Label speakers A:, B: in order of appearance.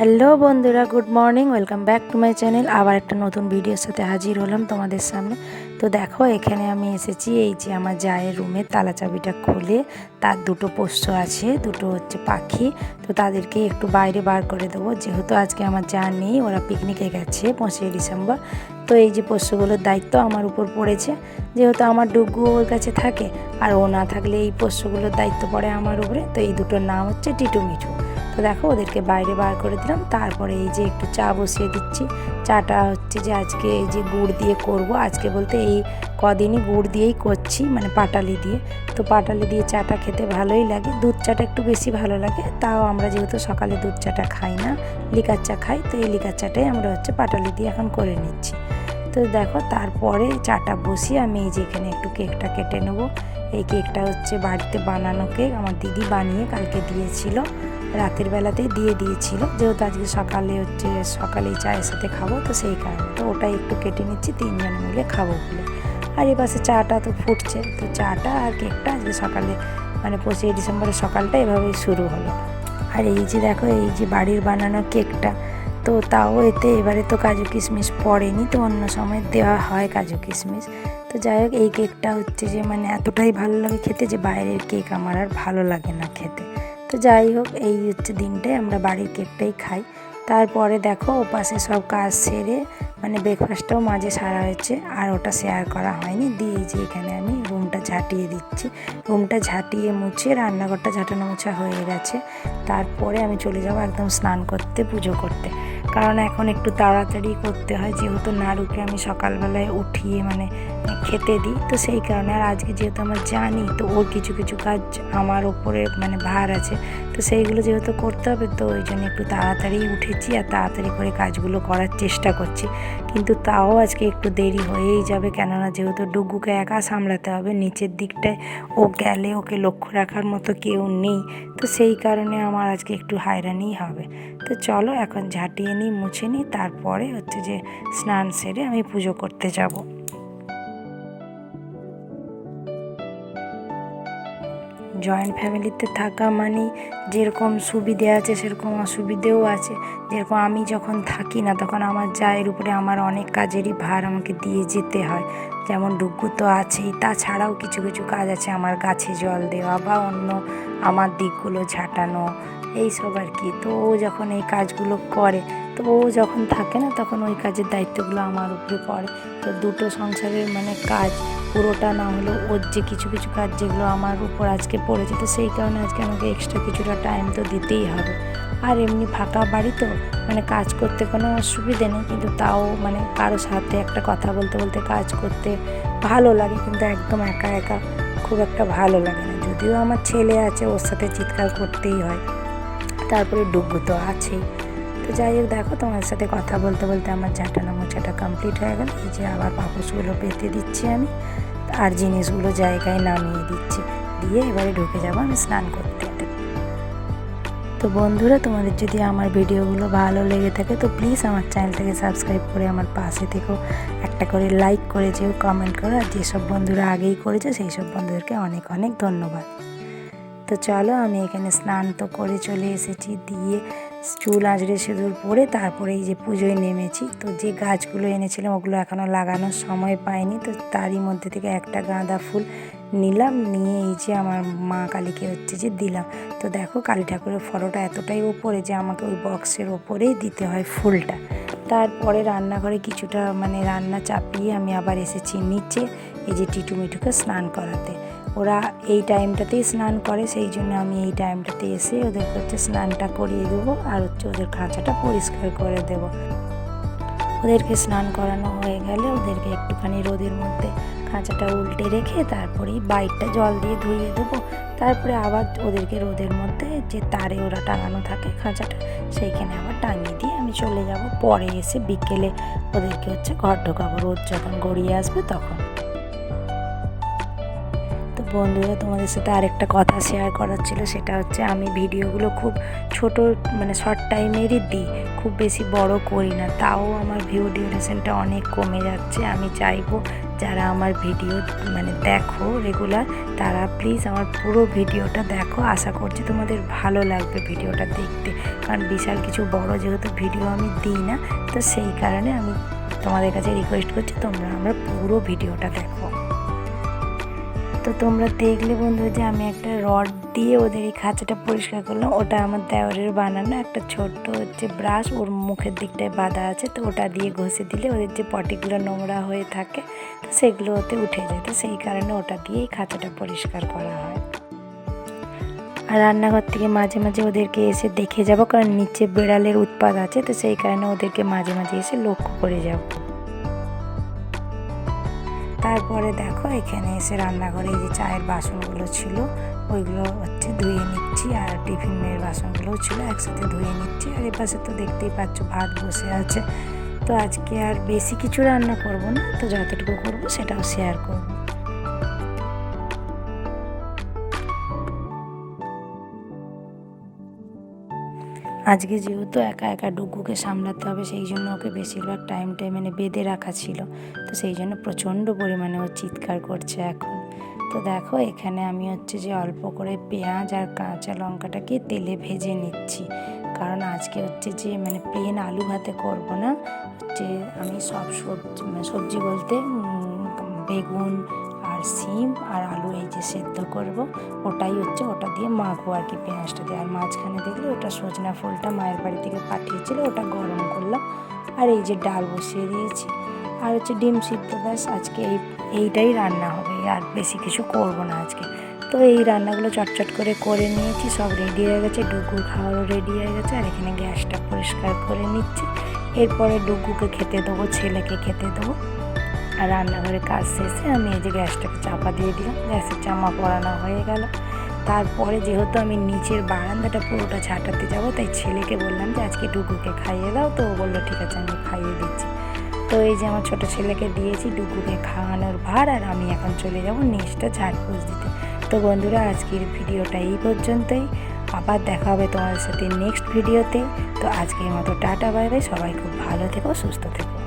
A: Hello বন্ধুরা, good morning, welcome back to my channel. আবার একটা নতুন ভিডিওর সাথে হাজির হলাম তোমাদের সামনে। তো দেখো, এখানে আমি এসেছি, এই যে আমার জায়ের রুমের তালা চাবিটা খুলে তার দুটো পোষ্য আছে, দুটো হচ্ছে পাখি। তো তাদেরকে একটু বাইরে বার করে দেবো। যেহেতু আজকে আমার যা নেই, ওরা পিকনিকে গেছে পঁচিশে ডিসেম্বর। তো এই যে পোষ্যগুলোর দায়িত্ব আমার উপর পড়েছে। যেহেতু আমার ডুগু ওর কাছে থাকে, আর ও না থাকলে এই পোষ্যগুলোর দায়িত্ব পড়ে আমার উপরে। তো এই দুটোর নাম হচ্ছে টিটু মিঠু। তো দেখো, ওদেরকে বাইরে বার করে দিলাম। তারপরে এই যে একটু চা বসিয়ে দিচ্ছি। চাটা হচ্ছে যে আজকে এই যে গুড় দিয়ে করব। আজকে বলতে এই কদিনই গুড় দিয়েই করছি মানে পাটালি দিয়ে। তো পাটালি দিয়ে চাটা খেতে ভালোই লাগে। দুধ চাটা একটু বেশি ভালো লাগে। তাও আমরা যেহেতু সকালে দুধ চাটা খাই না, লিকার চা খাই, তো এই লিকার চাটাই আমরা হচ্ছে পাটালি দিয়ে এখন করে নিচ্ছি। তো দেখো, তারপরে চাটা বসিয়ে আমি এই যে এখানে একটু কেকটা কেটে নেব। এই কেকটা হচ্ছে বাড়িতে বানানো কেক। আমার দিদি বানিয়ে কালকে দিয়েছিল। রাতের বেলাতেই দিয়ে দিয়েছিল। যেহেতু আজকে সকালে হচ্ছে সকালে চায়ের সাথে খাব, তো সেই কারণে। তো ওটাই একটু কেটে নিচ্ছি, তিনজন মিলে খাব বলে। আর এ পাশে চাটা তো ফুটছে, তো চাটা আর কেকটা আজকে সকালে মানে পঁচিশে ডিসেম্বরের সকালটা এভাবেই শুরু হলো। আর এই যে দেখো, এই যে বাড়ির বানানো কেকটা, তো তাও এতে এবারে তো কাজু কিশমিশ পড়েনি, তো অন্য সময় দেওয়া হয় কাজু কিশমিশ। তো যাই হোক, এই কেকটা হচ্ছে যে মানে এতটাই ভালো লাগে খেতে যে বাইরের কেক আমার আর ভালো লাগে না খেতে। তো যাই হোক, এই হচ্ছে দিনটাই, আমরা বাড়ির কেকটাই খাই। তারপরে দেখো ও পাশে সব কাজ সেরে মানে ব্রেকফাস্টটাও মাঝে সারা হয়েছে, আর ওটা শেয়ার করা হয়নি। দিয়ে যে এখানে আমি রুমটা ঝাঁটিয়ে দিচ্ছি। রুমটা ঝাঁটিয়ে মুছে, রান্নাঘরটা ঝাঁটানো মোছা হয়ে গেছে। তারপরে আমি চলে যাব একদম স্নান করতে, পুজো করতে। কারণ এখন একটু তাড়াতাড়ি করতে হয়, যেহেতু নাড়ুকে আমি সকালবেলায় উঠিয়ে মানে খেতে দিই। তো সেই কারণে আর আজকে যেহেতু আমার জানি, তো ওর কিছু কিছু কাজ আমার ওপরে মানে ভার আছে। তো সেইগুলো যেহেতু করতে হবে, তো ওই জন্য একটু তাড়াতাড়ি উঠেছি আর তাড়াতাড়ি করে কাজগুলো করার চেষ্টা করছি। কিন্তু তাও আজকে একটু দেরি হয়েই যাবে, কেননা যেহেতু ডুগুকে একা সামলাতে হবে, নিচের দিকটায় ও গেলে ওকে লক্ষ্য রাখার মতো কেউ নেই, তো সেই কারণে আমার আজকে একটু হায়রানিই হবে। তো চলো এখন ঝাঁটিয়ে নিই, মুছে নিই, তারপরে হচ্ছে যে স্নান সেরে আমি পুজো করতে যাব। জয়েন্ট ফ্যামিলিতে থাকা মানে যেরকম সুবিধে আছে, সেরকম অসুবিধেও আছে। যেরকম আমি যখন থাকি না, তখন আমার জায়ের উপরে আমার অনেক কাজেরই ভার আমাকে দিয়ে যেতে হয়। যেমন ডুগু তো আছেই, তাছাড়াও কিছু কিছু কাজ আছে, আমার গাছে জল দেওয়া বা অন্য আমার দিকগুলো ঝাঁটানো এইসব আর কি। তো ও যখন এই কাজগুলো করে, তো ও যখন থাকে না, তখন ওই কাজের দায়িত্বগুলো আমার উপরে পড়ে। তো দুটো সংসারের মানে কাজ, পুরোটা না হলেও ওর যে কিছু কিছু কাজ যেগুলো আমার উপর আজকে পড়েছে, তো সেই কারণে আজকে আমাকে এক্সট্রা কিছুটা টাইম তো দিতেই হবে। আর এমনি ফাঁকা বাড়ি তো মানে কাজ করতে কোনো অসুবিধে নেই, কিন্তু তাও মানে কারোর সাথে একটা কথা বলতে বলতে কাজ করতে ভালো লাগে, কিন্তু একদম একা একা খুব একটা ভালো লাগে না। যদিও আমার ছেলে আছে, ওর সাথে চিৎকার করতেই হয়। তারপরে ডুগ্গু তো আছেই তো যাই হোক, দেখো তোমার সাথে কথা বলতে বলতে আমার ঝাঁটানো মোছাটা কমপ্লিট হয়ে গেল। এই যে আবার পাপোশগুলো পেতে দিচ্ছি আমি। আর জিনিসগুলো জায়গায় নামিয়ে দিচ্ছি। দিয়ে এবারে ঢুকে যাব আমি স্নান করতে। তো বন্ধুরা, তোমাদের যদি আমার ভিডিওগুলো ভালো লেগে থাকে, তো প্লিজ আমার চ্যানেলটাকে সাবস্ক্রাইব করে আমার পাশে থেকেও একটা করে লাইক করে যেও কমেন্ট করো। আর যেসব বন্ধুরা আগেই করেছে সেই সব বন্ধুদেরকে অনেক অনেক ধন্যবাদ। তো চলো আমি এখানে স্নান তো করে চলে এসেছি। দিয়ে চুল আঁচড়ে সিঁদুর পরে তারপরে এই যে পুজোয় নেমেছি। তো যে গাছগুলো এনেছিলাম ওগুলো এখনও লাগানোর সময় পাইনি। তো তারই মধ্যে থেকে একটা গাঁদা ফুল নিলাম, নিয়ে এই যে আমার মা কালীকে হচ্ছে যে দিলাম। তো দেখো কালী ঠাকুরের ফটোটা এতটাই ওপরে যে আমাকে ওই বক্সের ওপরেই দিতে হয় ফুলটা। তারপরে রান্নাঘরে কিছুটা মানে রান্না চাপিয়ে আমি আবার এসেছি নিচে, এই যে টিটু মিটুকে স্নান করাতে। ওরা এই টাইমটাতেই স্নান করে, সেই জন্য আমি এই টাইমটাতে এসে ওদেরকে হচ্ছে স্নানটা করিয়ে দেবো আর হচ্ছে ওদের খাঁচাটা পরিষ্কার করে দেব। ওদেরকে স্নান করানো হয়ে গেলে ওদেরকে একটুখানি রোদের মধ্যে খাঁচাটা উল্টে রেখে তারপরে বাইকটা জল দিয়ে ধুয়ে দেবো। তারপরে আবার ওদেরকে রোদের মধ্যে যে তারে ওরা টাঙানো থাকে খাঁচাটা, সেইখানে আবার টাঙিয়ে দিয়ে আমি চলে যাব। পরে এসে বিকেলে ওদেরকে হচ্ছে ঘর ঢোকাবো। রোদ যখন গড়িয়ে আসবে তখন। বন্ধুরা তোমাদের সাথে আরেকটা কথা শেয়ার করার ছিল, সেটা হচ্ছে আমি ভিডিওগুলো খুব ছোট মানে শর্ট টাইমেরই দিই, খুব বেশি বড় করি না। তাও আমার ভিউ ডিউরেশনটা অনেক কমে যাচ্ছে। আমি চাইব যারা আমার ভিডিও মানে দেখো রেগুলার তারা প্লিজ আমার পুরো ভিডিওটা দেখো। আশা করছি তোমাদের ভালো লাগবে ভিডিওটা দেখতে। কারণ বিশাল কিছু বড় যেহেতু ভিডিও আমি দিই না, তো সেই কারণে আমি তোমাদের কাছে রিকোয়েস্ট করছি তোমরা আমার পুরো ভিডিওটা দেখো। তো তোমরা দেখলে বন্ধু যে আমি একটা রড দিয়ে ওদের এই খাঁচাটা পরিষ্কার করলাম। ওটা আমার দেওয়ারের বানানো, একটা ছোট্ট হচ্ছে ব্রাশ ওর মুখের দিকটায় বাঁধা আছে। তো ওটা দিয়ে ঘষে দিলে ওদের যে পটিগুলো নোংরা হয়ে থাকে, তো সেগুলো ওতে উঠে যায়। তো সেই কারণে ওটা দিয়েই খাঁচাটা পরিষ্কার করা হয়। আর রান্নাঘর থেকে মাঝে মাঝে ওদেরকে এসে দেখে যাব, কারণ নিচে বেড়ালের উৎপাদ আছে। তো সেই কারণে ওদেরকে মাঝে মাঝে এসে লক্ষ্য করে যাব। তারপরে দেখো এখানে এসে রান্নাঘরে যে চায়ের বাসনগুলো ছিল, ওইগুলো হচ্ছে ধুয়ে নিচ্ছি আর টিফিনের বাসনগুলোও ছিল, একসাথে ধুয়ে নিচ্ছি। আর এপাশে তো দেখতেই পাচ্ছ ভাত বসে আছে। তো আজকে আর বেশি কিছু রান্না করব না, তো যতটুকু করব সেটাও শেয়ার করব। আজকে যেহেতু একা একা ডুগুকে সামলাতে হবে, সেই জন্য ওকে বেশিরভাগ টাইমটাই মানে বেঁধে রাখা ছিল। তো সেই জন্য প্রচণ্ড পরিমাণে ও চিৎকার করছে এখন। তো দেখো, এখানে আমি হচ্ছে যে অল্প করে পেঁয়াজ আর কাঁচা লঙ্কাটাকে তেলে ভেজে নিচ্ছি। কারণ আজকে হচ্ছে যে মানে প্লেন আলু ভাতে করব না। হচ্ছে আমি সব সবজি মানে সবজি বলতে বেগুন আর সিম আর আলু এই যে সেদ্ধ করব, ওটাই হচ্ছে, ওটা দিয়ে মাখবো আর কি পেঁয়াজটা দিয়ে। আর মাঝখানে দেখলে ওটা সজনা ফুলটা মায়ের বাড়ি থেকে পাঠিয়েছিল, ওটা গরম করলাম। আর এই যে ডাল বসিয়ে দিয়েছি। আর হচ্ছে ডিম সিদ্ধ, ব্যাস, আজকে এই, এইটাই রান্না হবে। আর বেশি কিছু করব না আজকে। তো এই রান্নাগুলো চটচট করে করে নিয়েছি, সব রেডি হয়ে গেছে। ডুগুর খাওয়ারও রেডি হয়ে গেছে। আর এখানে গ্যাসটা পরিষ্কার করে নিচ্ছি। এরপরে ডুগুকে খেতে দেবো, ছেলেকে খেতে দেবো। আর রান্নাঘরে কাজ শেষে আমি এই যে গ্যাসটাকে চাপা দিয়ে দিলাম। গ্যাসের চামা পরানো হয়ে গেল। তারপরে যেহেতু আমি নিচের বারান্দাটা পুরোটা ছাটাতে যাব, তাই ছেলেকে বললাম যে আজকে ডুগুকে খাইয়ে দাও। তো ও বলল, ঠিক আছে, আমি খাইয়ে দিচ্ছি। তো এই যে আমার ছোটো ছেলেকে দিয়েছি ডুগুকে খাওয়ানোর ভার, আর আমি এখন চলে যাব নেক্সটটা ঝাড়পোষ দিতে। তো বন্ধুরা, আজকের ভিডিওটা এই পর্যন্তই। আবার দেখা হবে তোমাদের সাথে নেক্সট ভিডিওতে। তো আজকের মতো টাটা, বাই বাই। সবাই খুব ভালো থেকো, সুস্থ থেকো।